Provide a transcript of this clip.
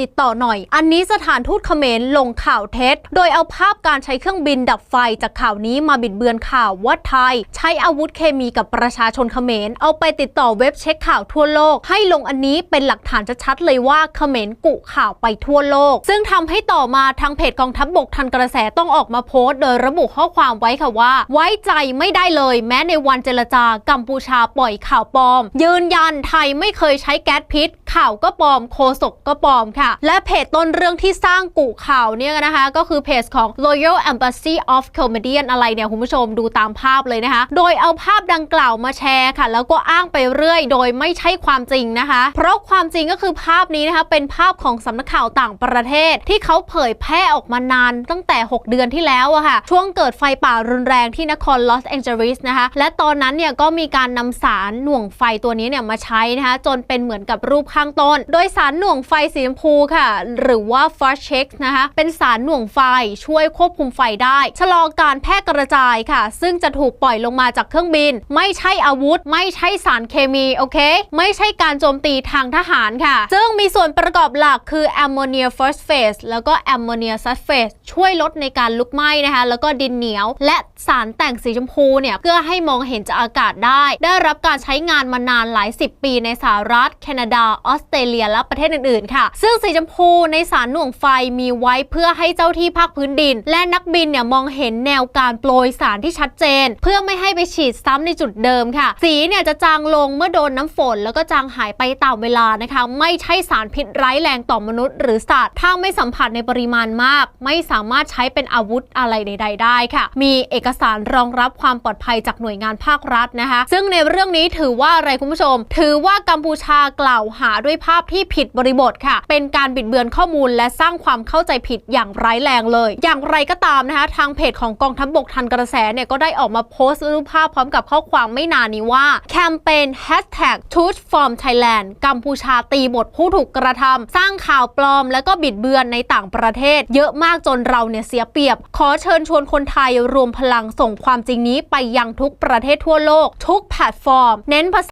ติดต่อหน่อย อันนี้สถานทูตเขมรลงข่าวเท็จ โดยเอาภาพการใช้เครื่องบินดับไฟจากข่าวนี้มาบิดเบือนข่าวว่าไทย ใช้อาวุธเคมีกับประชาชนเขมร เอาไปติดต่อเว็บเช็คข่าวทั่วโลก ให้ลงอันนี้เป็นหลักฐานชัดๆเลยว่าเขมรกุข่าวไปทั่วโลก ซึ่งทำให้ต่อมาทางเพจกองทัพบบกทันกระแสต้องออกมาโพสต์โดยระบุข้อความไว้ค่ะว่า ไว้ใจไม่ได้เลยแม้ในวันเจรจากัมพูชาปล่อยข่าวปลอม ยืนยันไทยไม่เคยใช้แก๊สพิษ ข่าวก็ปลอมโคศกก็ปลอมค่ะ และเพจต้นเรื่องที่สร้างกุข่าวเนี่ยนะคะ ก็คือเพจของ Royal Embassy of Comedian อะไรเนี่ย คุณผู้ชมดูตามภาพเลยนะคะ โดยเอาภาพดังกล่าวมาแชร์ค่ะ แล้วก็อ้างไปเรื่อย โดยไม่ใช่ความจริงนะคะ เพราะความจริงก็คือภาพนี้นะคะ เป็นภาพของสำนักข่าวต่างประเทศ ที่เขาเผยแพร่ออกมานานตั้งแต่ 6 เดือนที่แล้วอะค่ะ ช่วงเกิดไฟป่ารุนแรงที่นครลอสแองเจลิสนะคะ และตอนนั้นเนี่ยก็มีการนำสารหน่วงไฟตัวนี้เนี่ยมาใช้นะคะ จนเป็นเหมือนกับรูปข้างต้น โดยสารหน่วงไฟสีชมพูค่ะ หรือว่า f a s t Check นะคะ เป็นสารหน่วงไฟช่วยควบคุมไฟได้ ชะลอการแพร่กระจายค่ะ ซึ่งจะถูกปล่อยลงมาจากเครื่องบิน ไม่ใช่อาวุธ ไม่ใช่สารเคมี โอเค ไม่ใช่การโจมตีทางทหารค่ะ ซึ่งมีส่วนประกอบหลักคือ ammonia first phase แล้วก็ ammonia sulfate ช่วยลดในการลุกไหม้นะคะ แล้วก็ดินเหนียว และสารแต่งสีชมพูเนี่ย เพื่อให้มองเห็นจากอากาศได้ ได้รับการใช้งานมานานหลายสิบปีในสหรัฐ แคนาดาออสเตรเลียและประเทศอื่นๆ ค่ะ ซึ่งสีชมพูในสารหน่วงไฟมีไว้เพื่อให้เจ้าที่ภาคพื้นดิน และนักบินเนี่ยมองเห็นแนวการโปรยสารที่ชัดเจน เพื่อไม่ให้ไปฉีดซ้ำในจุดเดิมค่ะ สีเนี่ยจะจางลงเมื่อโดนน้ำฝน แล้วก็จางหายไปตามเวลานะคะ ไม่ใช่สารพิษร้ายแรงต่อมนุษย์ หรือสัตว์ถ้าไม่สัมผัสในปริมาณมาก ไม่สามารถใช้เป็นอาวุธอะไรใด ๆ ได้ค่ะ มีเอกสารรองรับความปลอดภัยจากหน่วยงานภาครัฐนะคะ ซึ่งในเรื่องนี้ถือว่าอะไรคุณผู้ชม ถือว่ากัมพูชากล่าวหาด้วยภาพที่ผิดบริบทค่ะ เป็นการบิดเบือนข้อมูลและสร้างความเข้าใจผิดอย่างร้ายแรงเลย อย่างไรก็ตามนะคะ ทางเพจของกองทัพบบกทันกระแสเนี่ยก็ได้ออกมาโพสต์รูปภาพพร้อมกับข้อความไม่นานนี้ว่าแคมเปญ hashtag truth from Thailand กัมพูชาตีหมดผู้ถูกกระทำสร้างข่าวปลอม และก็บิดเบือนในต่างประเทศ เยอะมากจนเราเนี่ยเสียเปรียบ ขอเชิญชวนคนไทยรวมพลังส่งความจริงนี้ไปยังทุกประเทศทั่วโลก ทุกแพลตฟอร์ม เน้นภาษา